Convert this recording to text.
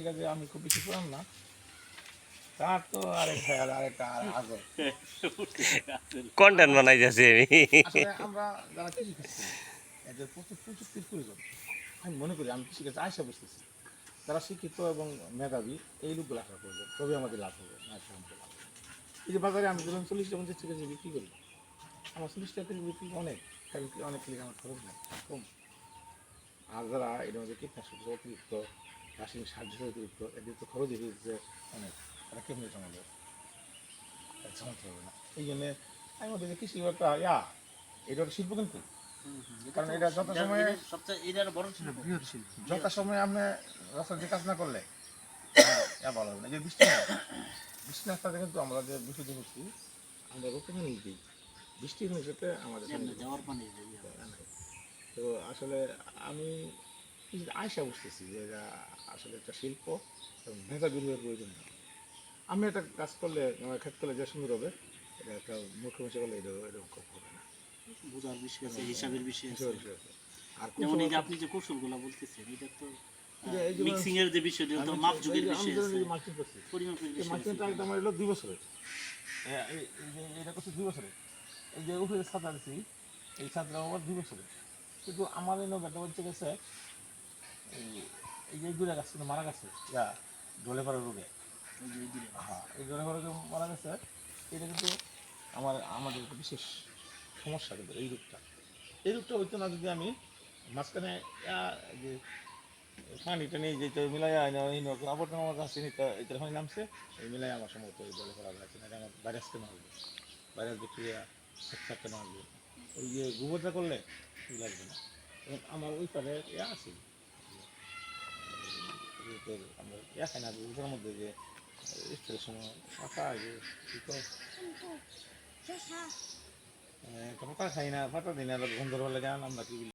কৃষিকাজে আমি খুব বেশি পুরান না। তার তো আরেক খেয়াল আরেকটা কন্টেন্ট বানাইতেছি আমি। আমরা যারা কৃষি এদের প্রচুর প্রযুক্তির প্রয়োজন। আমি মনে করি আমি কৃষিকাজে আয়সা বসতেছি। যারা শিক্ষিত এবং মেধাবী এই লোকগুলো আশা করবে তবে আমাদের লাভ হবে না আশা আমাদের লাভ হবে। এই যে বাজারে আমি ধরুন চল্লিশ টাকা পঞ্চাশ টাকা বিক্রি করি। আমার চল্লিশ টাকা বিক্রি অনেক অনেক কিনে আমার খরচ নেই কম। আর যারা এর মধ্যে কীটনাশক অতিরিক্ত রাসায়নিক সার যুগ অতিরিক্ত এদের তো খরচ হয়ে যাচ্ছে অনেক তারা কেমনি জমাবে জমাতে হবে না। এই জন্যে আমি করি কৃষি একটা ইয়া এটা একটা শিল্প কিন্তু। কারণ এটা যত সময় সবচেয়ে এটার বড় শিল্প। বৃহৎ শিল্প। যত সময় আপনি রাস্তা দিয়ে কাজ না করলে ইয়া ভালো হবে না যে বৃষ্টি বৃষ্টি রাস্তাতে কিন্তু আমরা যে বিশুদ্ধ করছি আমরা রোপণ নিয়ে দিই বৃষ্টি অনুসারে আমাদের পানি। তো আসলে আমি আয়সা বুঝতেছি যে এটা আসলে একটা শিল্প এবং বিনিয়োগের প্রয়োজন নেই। আমি একটা কাজ করলে আমার ক্ষেত করলে যে সুন্দর হবে এটা একটা মিশে করলে এটা এরকম খুব হবে না। বোঝার বিষয় আছে হিসাবের বিষয় আছে। আর যেমন এই যে আপনি যে কৌশলগুলো বলতেছেন এটা তো এই যে- এই যে মিক্সিং এর যে বিষয়টা এটা মাপ যুগের বিষয় আছে। এই যে মালচিং করছি। পরিমাপের বিষয় আছে। একদম আমার দুই বছরের। এ- এই এই এটা করছে দুই বছরের। এই যে উপরে ছাতা দিছি এই ছাত্রা আমার দুই বছরের। কিন্তু আমার এই নৌকাটা বলছে গেছে এই- গাছ কিন্তু মারা গেছে। ইয়া জলে পড়ার রোগে। ওই এই দিলে। হ্যাঁ এই জলে পড়া রোগে মারা গেছে এটা কিন্তু আমার আমাদের বিশেষ সমস্যা কিন্তু এই রূপটা এই রূপটা হইতো না যদি আমি মাঝখানে যে পানিটা নিয়ে যেতে মিলাই আবর্তন আমার কাছে নিতে এটা হয় নামছে এই মিলাই আমার সম্ভবত এই জলে পড়া যাচ্ছে না আমার ভাইরাস কেন আসবে ভাইরাস ব্যাকটেরিয়া কেন আসবে ওই যে গোবরটা করলে লাগবে না। আমার ওই পারে ইয়া আছে এই যে তোর আমরা ইয়া খাই না ওটার মধ্যে যে স্প্রের সময় ফাঁকা যে কি কয়, আহ, একটা পাতা খাই না পাতা দিই না গন্ধর ভালো জান আমরা কি বলি?